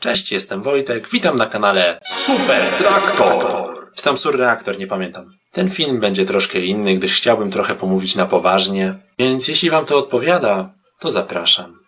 Cześć, jestem Wojtek, witam na kanale Super Traktor. Czy tam Surreaktor, nie pamiętam. Ten film będzie troszkę inny, gdyż chciałbym trochę pomówić na poważnie, więc jeśli wam to odpowiada, to zapraszam.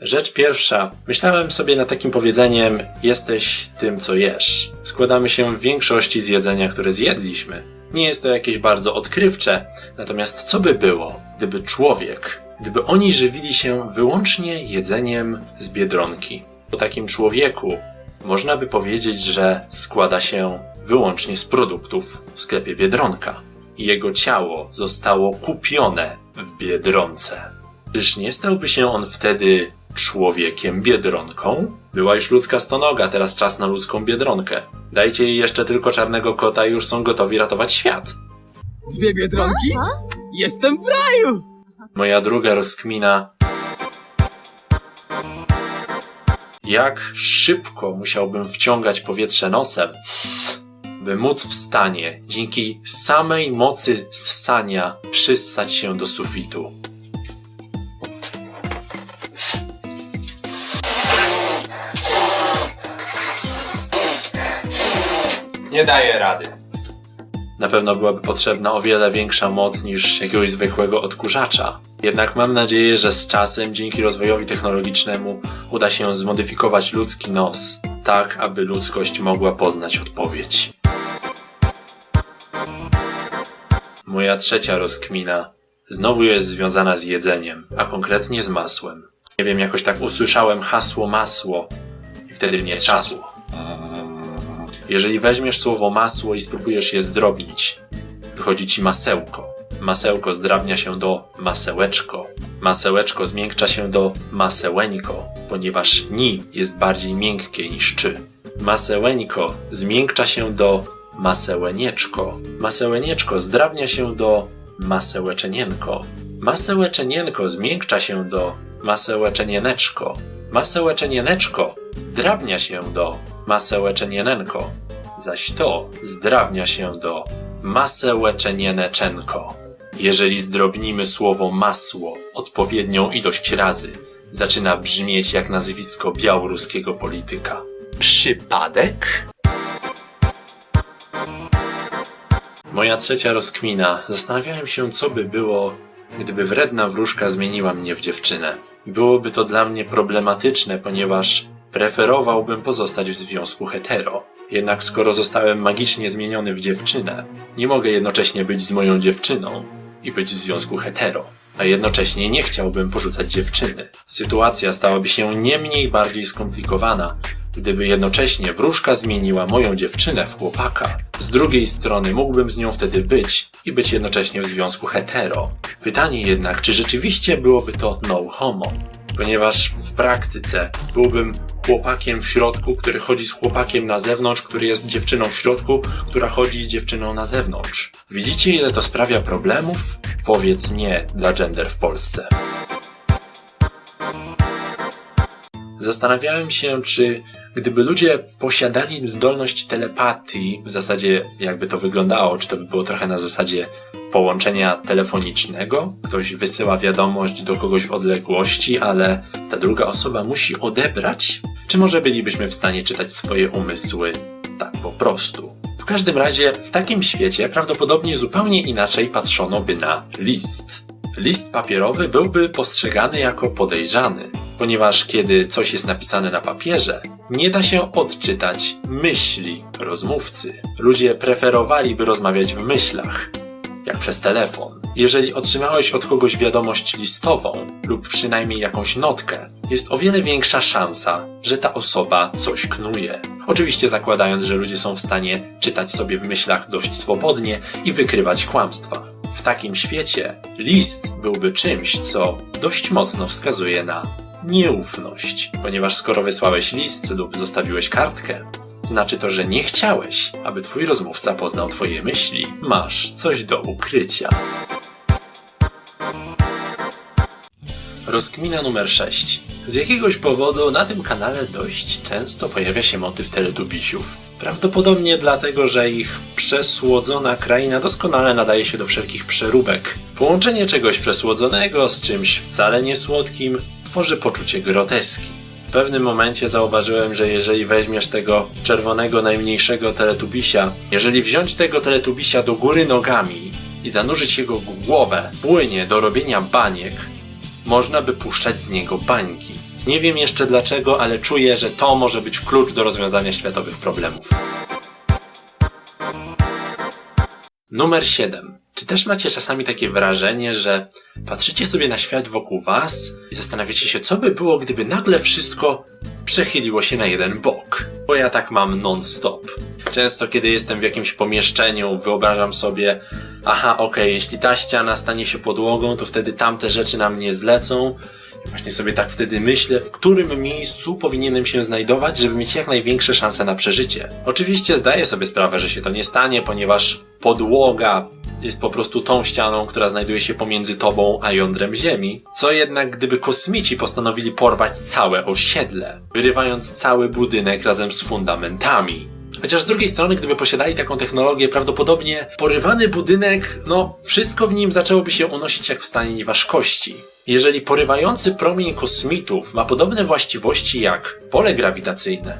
Rzecz pierwsza. Myślałem sobie nad takim powiedzeniem: Jesteś tym, co jesz. Składamy się w większości z jedzenia, które zjedliśmy. Nie jest to jakieś bardzo odkrywcze, natomiast co by było, gdyby człowiek, gdyby oni żywili się wyłącznie jedzeniem z biedronki? O takim człowieku można by powiedzieć, że składa się wyłącznie z produktów w sklepie Biedronka. Jego ciało zostało kupione w Biedronce. Czyż nie stałby się on wtedy człowiekiem biedronką? Była już ludzka stonoga, teraz czas na ludzką biedronkę. Dajcie jej jeszcze tylko czarnego kota i już są gotowi ratować świat. Dwie biedronki? Jestem w raju! Moja druga rozkmina. Jak szybko musiałbym wciągać powietrze nosem, by móc w stanie, dzięki samej mocy ssania, przyssać się do sufitu. Nie daję rady. Na pewno byłaby potrzebna o wiele większa moc niż jakiegoś zwykłego odkurzacza. Jednak mam nadzieję, że z czasem, dzięki rozwojowi technologicznemu, uda się zmodyfikować ludzki nos, tak aby ludzkość mogła poznać odpowiedź. Moja trzecia rozkmina znowu jest związana z jedzeniem, a konkretnie z masłem. Nie wiem, jakoś tak usłyszałem hasło masło i wtedy mnie trzasło. Jeżeli weźmiesz słowo masło i spróbujesz je zdrobnić, wychodzi ci masełko. Masełko zdrabnia się do masełeczko. Masełeczko zmiękcza się do masełeńko, ponieważ ni jest bardziej miękkie niż czy. Masełeńko zmiękcza się do masełenieczko. Masełenieczko zdrabnia się do masełeczenienko. Masełeczenienko zmiękcza się do masełeczenieneczko. Masełeczenieneczko drabnia się do masełeczenienenko, zaś to zdrawnia się do masełeczenieneczenko. Jeżeli zdrobnimy słowo masło odpowiednią ilość razy, zaczyna brzmieć jak nazwisko białoruskiego polityka. Przypadek? Moja trzecia rozkmina. Zastanawiałem się, co by było, gdyby wredna wróżka zmieniła mnie w dziewczynę. Byłoby to dla mnie problematyczne, ponieważ preferowałbym pozostać w związku hetero. Jednak skoro zostałem magicznie zmieniony w dziewczynę, nie mogę jednocześnie być z moją dziewczyną i być w związku hetero. A jednocześnie nie chciałbym porzucać dziewczyny. Sytuacja stałaby się nie mniej bardziej skomplikowana, gdyby jednocześnie wróżka zmieniła moją dziewczynę w chłopaka. Z drugiej strony mógłbym z nią wtedy być i być jednocześnie w związku hetero. Pytanie jednak, czy rzeczywiście byłoby to no homo? Ponieważ w praktyce byłbym chłopakiem w środku, który chodzi z chłopakiem na zewnątrz, który jest dziewczyną w środku, która chodzi z dziewczyną na zewnątrz. Widzicie, ile to sprawia problemów? Powiedz nie dla gender w Polsce. Zastanawiałem się, czy gdyby ludzie posiadali zdolność telepatii, w zasadzie jakby to wyglądało, czy to by było trochę na zasadzie połączenia telefonicznego. Ktoś wysyła wiadomość do kogoś w odległości, ale ta druga osoba musi odebrać. Czy może bylibyśmy w stanie czytać swoje umysły tak po prostu? W każdym razie, w takim świecie prawdopodobnie zupełnie inaczej patrzono by na list. List papierowy byłby postrzegany jako podejrzany, ponieważ kiedy coś jest napisane na papierze, nie da się odczytać myśli rozmówcy. Ludzie preferowaliby rozmawiać w myślach, jak przez telefon. Jeżeli otrzymałeś od kogoś wiadomość listową lub przynajmniej jakąś notkę, jest o wiele większa szansa, że ta osoba coś knuje. Oczywiście zakładając, że ludzie są w stanie czytać sobie w myślach dość swobodnie i wykrywać kłamstwa. W takim świecie list byłby czymś, co dość mocno wskazuje na nieufność, ponieważ skoro wysłałeś list lub zostawiłeś kartkę, znaczy to, że nie chciałeś, aby twój rozmówca poznał twoje myśli. Masz coś do ukrycia. Rozkmina numer 6. Z jakiegoś powodu na tym kanale dość często pojawia się motyw teletubisiów. Prawdopodobnie dlatego, że ich przesłodzona kraina doskonale nadaje się do wszelkich przeróbek. Połączenie czegoś przesłodzonego z czymś wcale nie słodkim tworzy poczucie groteski. W pewnym momencie zauważyłem, że jeżeli weźmiesz tego czerwonego najmniejszego teletubisia, jeżeli wziąć tego teletubisia do góry nogami i zanurzyć jego głowę płynie do robienia baniek, można by puszczać z niego bańki. Nie wiem jeszcze dlaczego, ale czuję, że to może być klucz do rozwiązania światowych problemów. Numer 7. Czy też macie czasami takie wrażenie, że patrzycie sobie na świat wokół was i zastanawiacie się, co by było, gdyby nagle wszystko przechyliło się na jeden bok? Bo ja tak mam non-stop. Często, kiedy jestem w jakimś pomieszczeniu, wyobrażam sobie, aha, okej, jeśli ta ściana stanie się podłogą, to wtedy tamte rzeczy na mnie zlecą. I właśnie sobie tak wtedy myślę, w którym miejscu powinienem się znajdować, żeby mieć jak największe szanse na przeżycie. Oczywiście zdaję sobie sprawę, że się to nie stanie, ponieważ podłoga jest po prostu tą ścianą, która znajduje się pomiędzy tobą a jądrem Ziemi. Co jednak, gdyby kosmici postanowili porwać całe osiedle, wyrywając cały budynek razem z fundamentami? Chociaż z drugiej strony, gdyby posiadali taką technologię, prawdopodobnie porywany budynek, no, wszystko w nim zaczęłoby się unosić jak w stanie nieważkości. Jeżeli porywający promień kosmitów ma podobne właściwości jak pole grawitacyjne,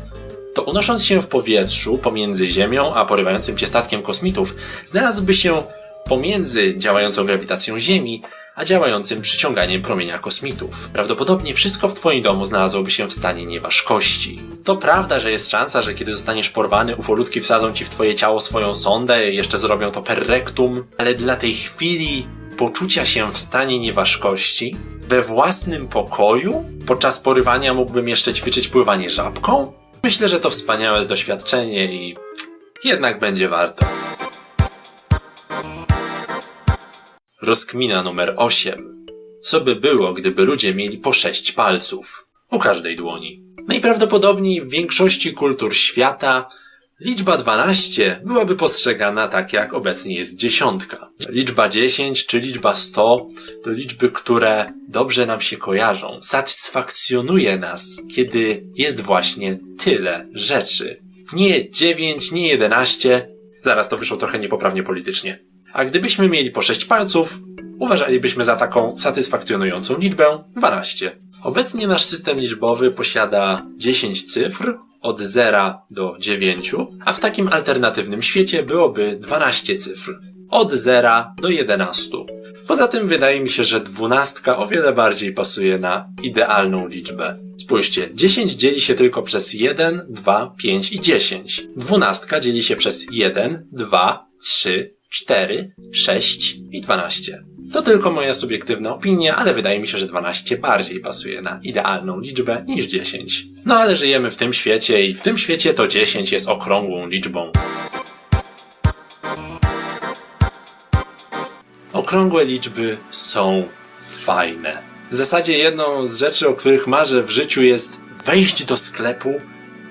to unosząc się w powietrzu pomiędzy Ziemią a porywającym cię statkiem kosmitów, znalazłby się pomiędzy działającą grawitacją Ziemi a działającym przyciąganiem promienia kosmitów. Prawdopodobnie wszystko w twoim domu znalazłoby się w stanie nieważkości. To prawda, że jest szansa, że kiedy zostaniesz porwany, ufolutki wsadzą ci w twoje ciało swoją sondę jeszcze zrobią to per rectum, ale dla tej chwili poczucia się w stanie nieważkości we własnym pokoju podczas porywania mógłbym jeszcze ćwiczyć pływanie żabką? Myślę, że to wspaniałe doświadczenie i jednak będzie warto. Rozkmina numer 8. Co by było, gdyby ludzie mieli po sześć palców? U każdej dłoni. Najprawdopodobniej w większości kultur świata liczba 12 byłaby postrzegana tak, jak obecnie jest dziesiątka. Liczba 10 czy liczba 100 to liczby, które dobrze nam się kojarzą. Satysfakcjonuje nas, kiedy jest właśnie tyle rzeczy. Nie 9, nie 11. Zaraz to wyszło trochę niepoprawnie politycznie. A gdybyśmy mieli po 6 palców, uważalibyśmy za taką satysfakcjonującą liczbę 12. Obecnie nasz system liczbowy posiada 10 cyfr od 0 do 9, a w takim alternatywnym świecie byłoby 12 cyfr od 0 do 11. Poza tym wydaje mi się, że dwunastka o wiele bardziej pasuje na idealną liczbę. Spójrzcie, 10 dzieli się tylko przez 1, 2, 5 i 10. Dwunastka dzieli się przez 1, 2, 3, 4, 6 i 12. To tylko moja subiektywna opinia, ale wydaje mi się, że 12 bardziej pasuje na idealną liczbę niż 10. No ale żyjemy w tym świecie i w tym świecie to 10 jest okrągłą liczbą. Okrągłe liczby są fajne. W zasadzie jedną z rzeczy, o których marzę w życiu jest wejść do sklepu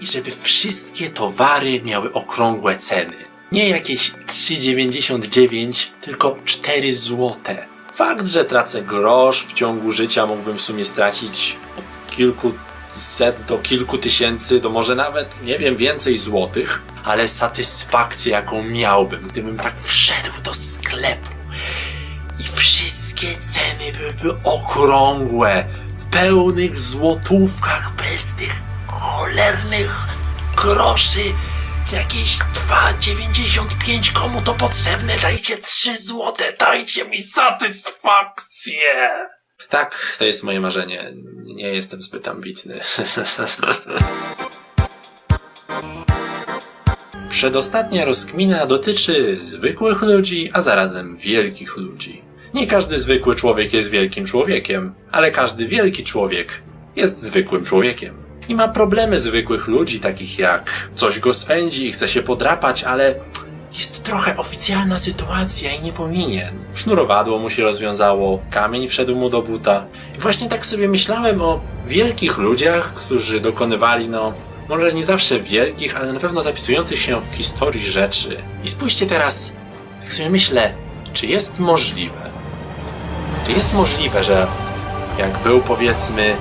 i żeby wszystkie towary miały okrągłe ceny. Nie jakieś 3,99, tylko 4 złote. Fakt, że tracę grosz w ciągu życia mógłbym w sumie stracić od kilku set do kilku tysięcy, do może nawet, nie wiem, więcej złotych, ale satysfakcję, jaką miałbym, gdybym tak wszedł do sklepu i wszystkie ceny byłyby okrągłe, w pełnych złotówkach, bez tych cholernych groszy. Jakieś 2,95 komu to potrzebne? Dajcie 3 złote, dajcie mi satysfakcję! Tak, to jest moje marzenie. Nie jestem zbyt ambitny. Przedostatnia rozkmina dotyczy zwykłych ludzi, a zarazem wielkich ludzi. Nie każdy zwykły człowiek jest wielkim człowiekiem, ale każdy wielki człowiek jest zwykłym człowiekiem. I ma problemy zwykłych ludzi, takich jak coś go swędzi i chce się podrapać, ale jest trochę oficjalna sytuacja i nie powinien. Sznurowadło mu się rozwiązało, kamień wszedł mu do buta. I właśnie tak sobie myślałem o wielkich ludziach, którzy dokonywali, no, może nie zawsze wielkich, ale na pewno zapisujących się w historii rzeczy. I spójrzcie teraz, jak sobie myślę, czy jest możliwe, czy jest możliwe, że jak był powiedzmy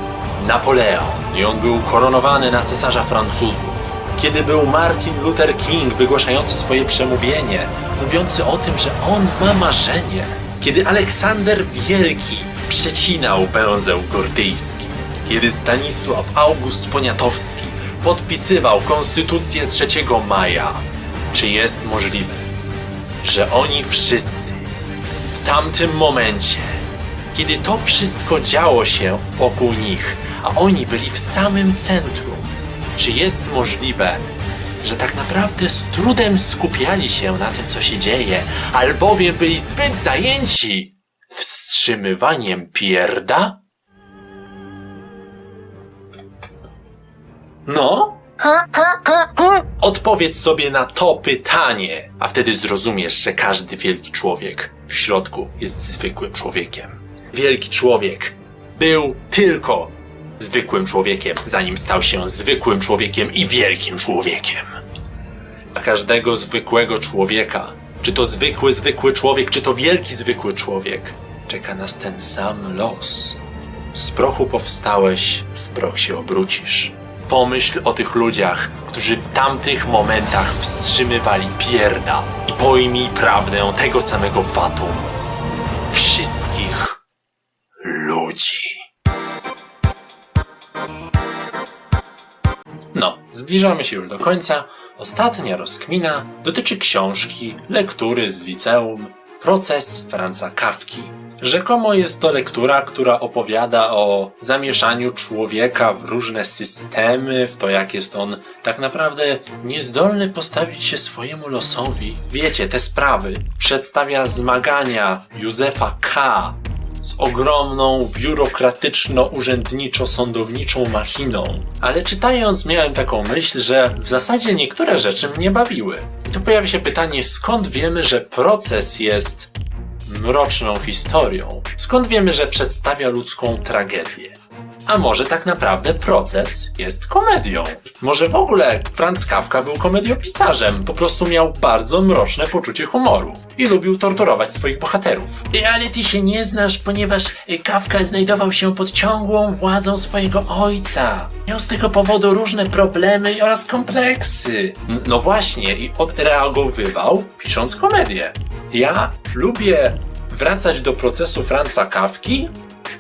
Napoleon i on był koronowany na cesarza Francuzów, kiedy był Martin Luther King wygłaszający swoje przemówienie, mówiący o tym, że on ma marzenie, kiedy Aleksander Wielki przecinał węzeł gordyjski, kiedy Stanisław August Poniatowski podpisywał Konstytucję 3 maja. Czy jest możliwe, że oni wszyscy w tamtym momencie, kiedy to wszystko działo się wokół nich, a oni byli w samym centrum, czy jest możliwe, że tak naprawdę z trudem skupiali się na tym, co się dzieje, albowiem byli zbyt zajęci wstrzymywaniem pierda? No? Odpowiedz sobie na to pytanie, a wtedy zrozumiesz, że każdy wielki człowiek w środku jest zwykłym człowiekiem. Wielki człowiek był tylko zwykłym człowiekiem, zanim stał się zwykłym człowiekiem i wielkim człowiekiem. A każdego zwykłego człowieka, czy to zwykły, zwykły człowiek, czy to wielki, zwykły człowiek, czeka nas ten sam los. Z prochu powstałeś, w proch się obrócisz. Pomyśl o tych ludziach, którzy w tamtych momentach wstrzymywali pierda i pojmij prawdę tego samego fatum. No, zbliżamy się już do końca. Ostatnia rozkmina dotyczy książki, lektury z liceum, Proces Franza Kawki. Rzekomo jest to lektura, która opowiada o zamieszaniu człowieka w różne systemy, w to jak jest on tak naprawdę niezdolny postawić się swojemu losowi. Wiecie, te sprawy. Przedstawia zmagania Józefa K z ogromną, biurokratyczno-urzędniczo-sądowniczą machiną. Ale czytając miałem taką myśl, że w zasadzie niektóre rzeczy mnie bawiły. I tu pojawia się pytanie, skąd wiemy, że proces jest mroczną historią? Skąd wiemy, że przedstawia ludzką tragedię? A może tak naprawdę proces jest komedią? Może w ogóle Franz Kafka był komediopisarzem, po prostu miał bardzo mroczne poczucie humoru i lubił torturować swoich bohaterów. Ale ty się nie znasz, ponieważ e, Kafka znajdował się pod ciągłą władzą swojego ojca. Miał z tego powodu różne problemy oraz kompleksy. No właśnie, i odreagowywał pisząc komedię. Ja lubię wracać do procesu Franza Kafki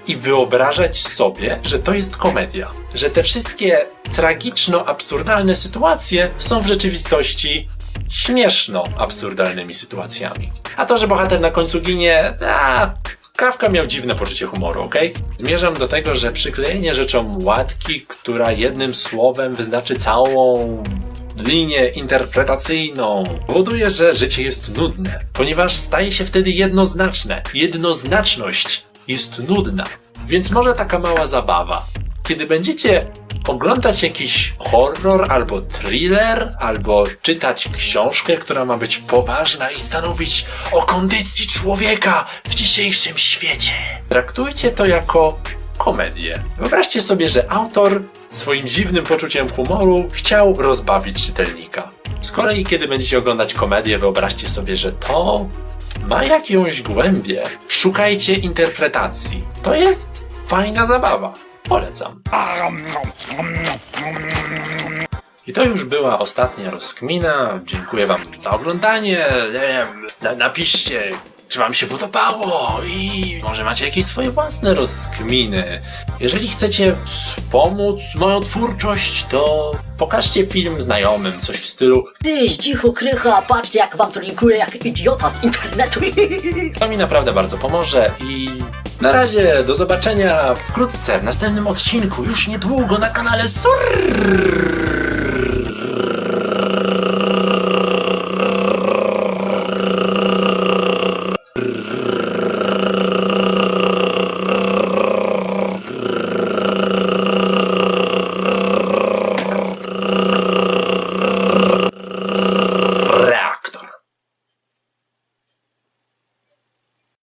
i wyobrażać sobie, że to jest komedia. Że te wszystkie tragiczno-absurdalne sytuacje są w rzeczywistości śmieszno-absurdalnymi sytuacjami. A to, że bohater na końcu ginie, a, Kawka miał dziwne poczucie humoru, ok? Zmierzam do tego, że przyklejenie rzeczom łatki, która jednym słowem wyznaczy całą linię interpretacyjną powoduje, że życie jest nudne, ponieważ staje się wtedy jednoznaczne. Jednoznaczność jest nudna. Więc może taka mała zabawa. Kiedy będziecie oglądać jakiś horror albo thriller, albo czytać książkę, która ma być poważna i stanowić o kondycji człowieka w dzisiejszym świecie, traktujcie to jako komedię. Wyobraźcie sobie, że autor swoim dziwnym poczuciem humoru chciał rozbawić czytelnika. Z kolei, kiedy będziecie oglądać komedię, wyobraźcie sobie, że to ma jakąś głębię. Szukajcie interpretacji. To jest fajna zabawa. Polecam. I to już była ostatnia rozkmina. Dziękuję Wam za oglądanie. Nie wiem, na, napiszcie, czy Wam się podobało i może macie jakieś swoje własne rozkminy. Jeżeli chcecie wspomóc moją twórczość, to pokażcie film znajomym, coś w stylu Ty, zdzichu krycha, patrzcie jak wam to linkuje jak idiota z internetu. To mi naprawdę bardzo pomoże i na razie do zobaczenia wkrótce w następnym odcinku, już niedługo na kanale Surr.